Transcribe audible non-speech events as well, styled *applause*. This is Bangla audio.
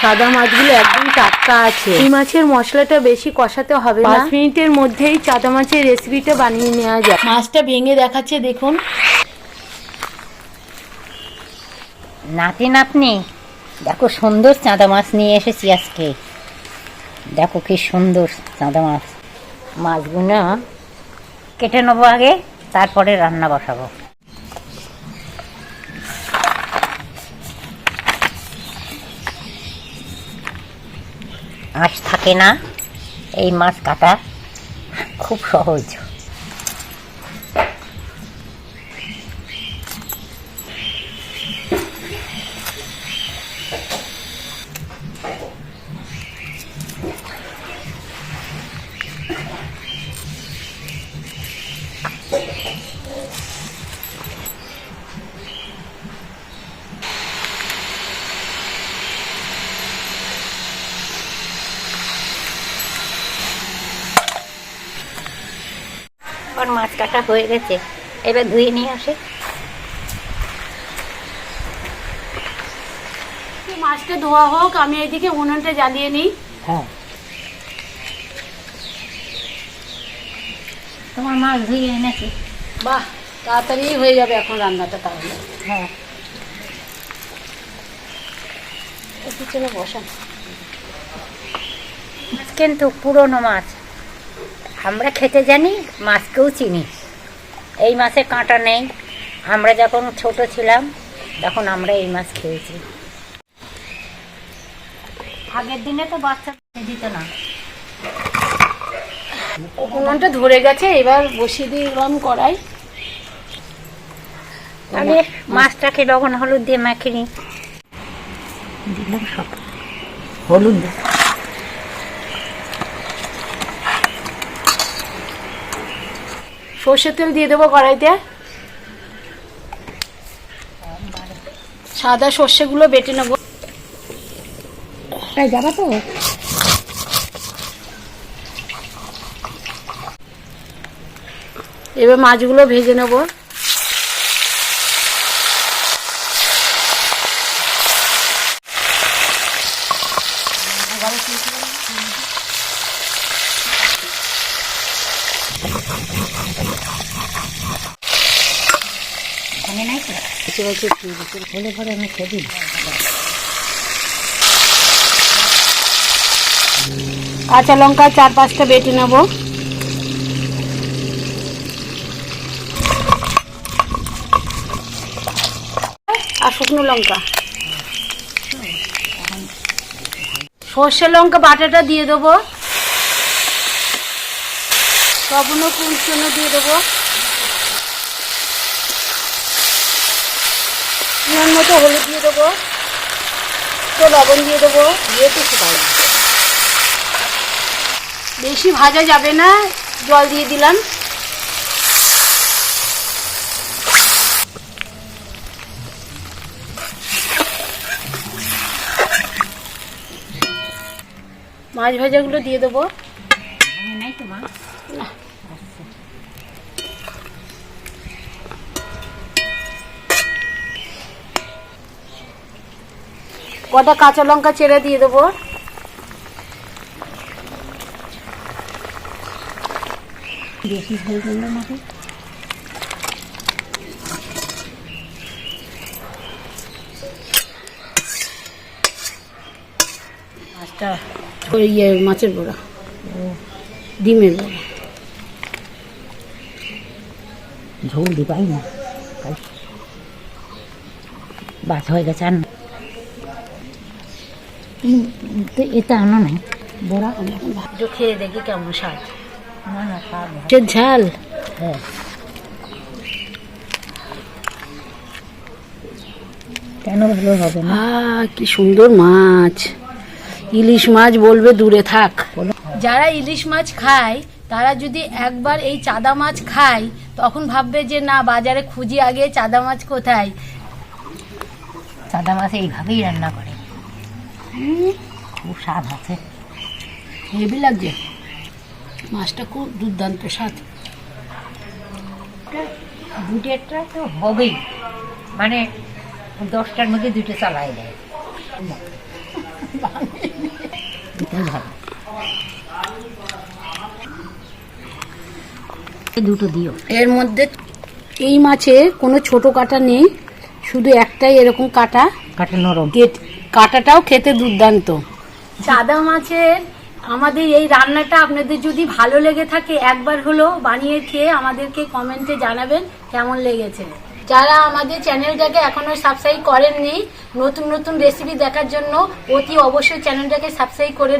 সাদা মাছগুলো একদম টাটকা আছে। এই মাছের মশলাটা বেশি কষাতে হবে পাঁচ মিনিটের মধ্যেই চাদা মাছের রেসিপিটা বানিয়ে নেওয়া যায় মাছটা ভেঙে দেখাচ্ছে দেখুন। নাতি নাতনি দেখো সুন্দর চাঁদা মাছ নিয়ে এসেছি আজকে। দেখো কি সুন্দর চাঁদা মাছ। মাছগুলো কেটে নেব আগে তারপরে রান্না বসাবো। আঁশ থাকে না এই মাছ কাটা খুব সহজ। আর মাছ কাটা হয়ে গেছে। এবার ধুয়ে নিয়ে আসে। মাছটা ধোয়া হোক আমি এদিকে উনুনটা জ্বালিয়ে নিই। হ্যাঁ। তোমার মাছ ধুয়ে এনেছি বাহ তাড়াতাড়ি হয়ে যাবে এখন রান্নাটা তাহলে। হ্যাঁ। পিছনে বসান কিন্তু পুরনো মাছ। আমরা খেতে জানি মাছকেও চিনি। এই মাছে কাঁটা নেই। আমরা যখন ছোট ছিলাম তখন আমরা এই মাছ খেয়েছি। আগের দিনে তো বাচ্চা দিত না। উনুনটা ধরে গেছে এবার বসিয়ে দিলাম কড়াই তাহলে মাছটাকে লবণ হলুদ দিয়ে মাখিয়ে নিই দিলাম সব। হলুদ। সর্ষের তেল দিয়ে দেবো কড়াইতে। সাদা সর্ষেগুলো বেটে নেব। যাবা তো। এবার মাছগুলো ভেজে নেব। কাঁচা লঙ্কা চার পাঁচটা বেটে নেব। আর শুকনো লঙ্কা। সর্ষে লঙ্কা বাটাটা দিয়ে দেবো। লবণ কুচনো দিয়ে দেবো। নুন মতো হলুদ দিয়ে দেবো। তো লবণ দিয়ে দেবো। দিয়ে তো শুকাই বেশি ভাজা যাবে না, জল দিয়ে দিলাম। মাছ ভাজাগুলো দিয়ে দেবো। তো মা কটা কাঁচা লঙ্কা চেড়ে দিয়ে দেবো? বেশি ঝোল করল নাকি মাছটা ইয়ে মাছের বড়া। ডিমের বড়া ঝোল দিবাই না। বাস হয়ে গেছে আর না। তো এটা আনো নাই। বড়া খেয়ে দেখি কেমন স্বাদ। না না ঝাল। হ্যাঁ। কেন ভালো হবে না? কি সুন্দর মাছ। ইলিশ মাছ বলবে দূরে থাক। যারা ইলিশ মাছ খায় তারা যদি একবার এই চাদা মাছ খায় তখন ভাববে যে না বাজারে খুঁজি আগে চাদা মাছ কোথায়? সাদা মাছ এইভাবেই রান্না করে। খুব স্বাদ আছে। হেভি লাগছে। মাছটা খুব দুর্দান্ত স্বাদ। দুটেরটা তো হবেই। মানে দশটার মধ্যে দুটো চালাই দেয়। *laughs* এটাই ভালো। দুটো দিও। এর মধ্যে এই মাছে কোনো ছোট কাটা নেই শুধু একটাই এরকম কাটা। কাটা নরম। কেট কাটাটাও খেতে দুর্দান্ত। চাদা মাছের আমাদের এই রান্নাটা আপনাদের যদি ভালো লেগে থাকে একবার হলো বানিয়ে খেয়ে আমাদেরকে কমেন্টে জানাবেন কেমন লেগেছে। যারা আমাদের চ্যানেলটাকে এখনও সাবস্ক্রাইব করেননি, নতুন নতুন রেসিপি দেখার জন্য অতি অবশ্যই চ্যানেলটাকে সাবস্ক্রাইব করে